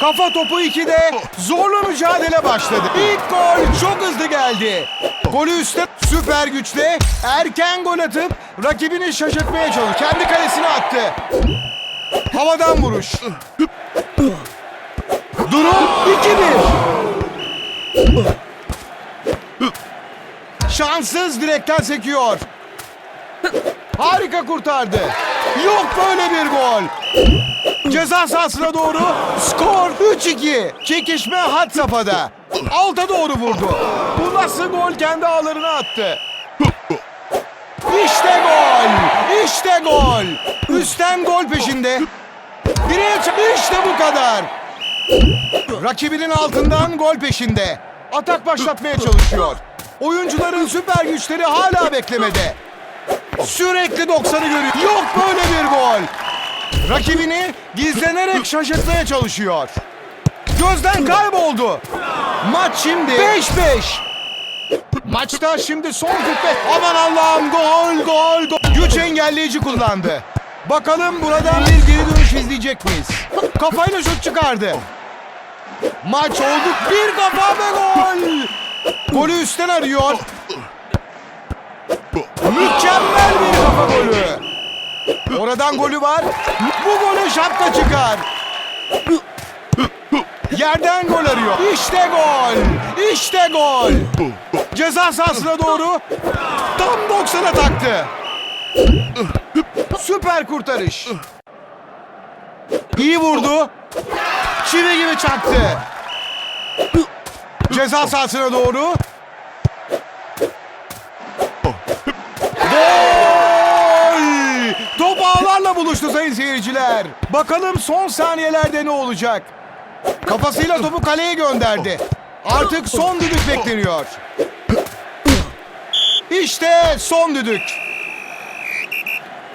Kafa topu 2'de zorlu mücadele başladı. İlk gol çok hızlı geldi. Golü üstte süper güçle erken gol atıp rakibini şaşırtmaya çalıştı. Kendi kalesine attı. Havadan vuruş. Durum 2-1. Şanssız direkten sekiyor. Harika kurtardı. Yok böyle bir gol. Ceza sahasına doğru skor 3-2. Çekişme had safhada. Alta doğru vurdu. Bu nasıl gol kendi ağlarına attı. İşte gol. İşte gol. Üstten gol peşinde. Direğe İşte bu kadar. Rakibinin altından gol peşinde. Atak başlatmaya çalışıyor. Oyuncuların süper güçleri hala beklemede. Sürekli 90'ı görüyor. Yok böyle bir gol. Rakibini gizlenerek şaşırtmaya çalışıyor. Gözden kayboldu. Maç şimdi 5-5. Maçta şimdi son 45. Aman Allah'ım gol gol gol. Güç engelleyici kullandı. Bakalım buradan bir geri dönüş izleyecek miyiz? Kafayla şut çıkardı. Maç oldu. Bir kafa ve gol. Golü üstten arıyor. Oradan golü var. Bu golü şapka çıkar. Yerden gol arıyor. İşte gol. İşte gol. Ceza sahasına doğru tam 90'a taktı. Süper kurtarış. İyi vurdu. Çivi gibi çaktı. Ceza sahasına doğru. Buluştu sayın seyirciler. Bakalım son saniyelerde ne olacak? Kafasıyla topu kaleye gönderdi. Artık son düdük bekleniyor. İşte son düdük.